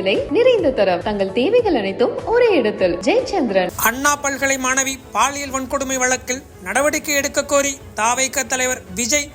விலை நிறைந்த தரம். தங்கள் தேவைகள் அனைத்தும் ஒரே இடத்தில். ஜெயச்சந்திரன். அண்ணா பல்கலை மாணவி பாலியல் வன்கொடுமை வழக்கில் நடவடிக்கை எடுக்க கோரி தாவைக்க தலைவர் விஜய்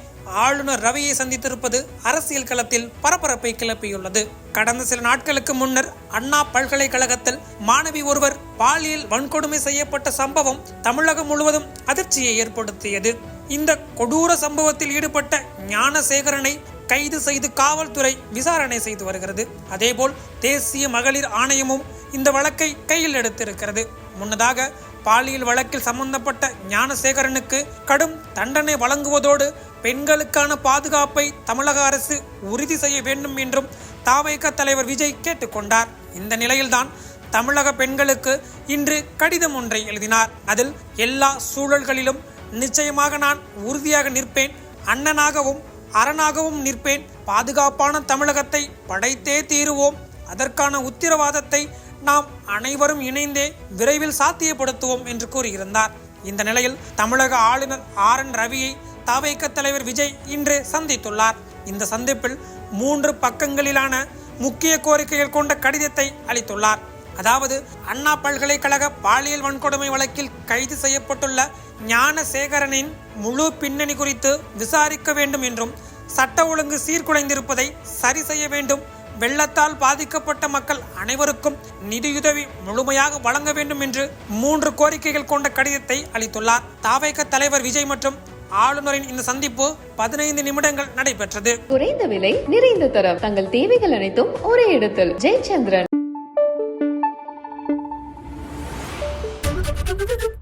ஆளுநர் ரவியை சந்தித்திருப்பது அரசியல் களத்தில் பரபரப்பை கிளப்பியுள்ளது. கடந்த சில நாட்களுக்கு முன்னர் அண்ணா பல்கலைக்கழகத்தில் மாணவி ஒருவர் பாலியல் வன்கொடுமை செய்யப்பட்ட சம்பவம் தமிழகம் முழுவதும் அதிர்ச்சியை ஏற்படுத்தியது. இந்த கொடூர சம்பவத்தில் ஈடுபட்ட ஞானசேகரனை கைது செய்து காவல்துறை விசாரணை செய்து வருகிறது. அதேபோல் தேசிய மகளிர் ஆணையமும் இந்த வழக்கை கையில் எடுத்திருக்கிறது. முன்னதாக பாலியல் வழக்கில் சம்பந்தப்பட்ட ஞானசேகரனுக்கு கடும் தண்டனை வழங்குவதோடு பெண்களுக்கான பாதுகாப்பை தமிழக அரசு உறுதி செய்ய வேண்டும் என்றும் தாவைக்க தலைவர் விஜய் கேட்டுக்கொண்டார் இந்த நிலையில்தான் தமிழக பெண்களுக்கு இன்று கடிதம் ஒன்றை எழுதினார். அதில் எல்லா சூழல்களிலும் நிச்சயமாக நான் உறுதியாக நிற்பேன். அண்ணனாகவும் அரணாகவும் நிற்பேன். பாதுகாப்பான தமிழகத்தை படைத்தே தீருவோம். அதற்கான உத்தரவாதத்தை நாம் அனைவரும் இணைந்தே விரைவில் சாத்தியப்படுத்துவோம் என்று கூறியிருந்தார். இந்த நிலையில் தமிழக ஆளுநர் ஆர். என். ரவியை தாவைக்க தலைவர் விஜய் இன்று சந்தித்துள்ளார். இந்த சந்திப்பில் மூன்று பக்கங்களிலான முக்கிய கோரிக்கைகள் கொண்ட கடிதத்தை அளித்துள்ளார். அதாவது அண்ணா பல்கலைக்கழக பாலியல் வன்கொடுமை வழக்கில் கைது செய்யப்பட்டுள்ள ஞானசேகரனின் முழு பின்னணி குறித்து விசாரிக்க வேண்டும் என்றும் சட்ட ஒழுங்கு சீர்குலைந்திருப்பதை சரி செய்ய வேண்டும் வெள்ளத்தால் பாதிக்கப்பட்ட மக்கள் அனைவருக்கும் நிதியுதவி முழுமையாக வழங்க வேண்டும் என்று மூன்று கோரிக்கைகள் கொண்ட கடிதத்தை அளித்துள்ளார். தாவைக்க தலைவர் விஜய் மற்றும் ஆளுநரின் இந்த சந்திப்பு பதினைந்து நிமிடங்கள் நடைபெற்றது. குறைந்த விலை நிறைந்த தரம். தங்கள் தேவைகள் அனைத்தும் ஒரே இடத்தில். ஜெயச்சந்திரன். Thank you.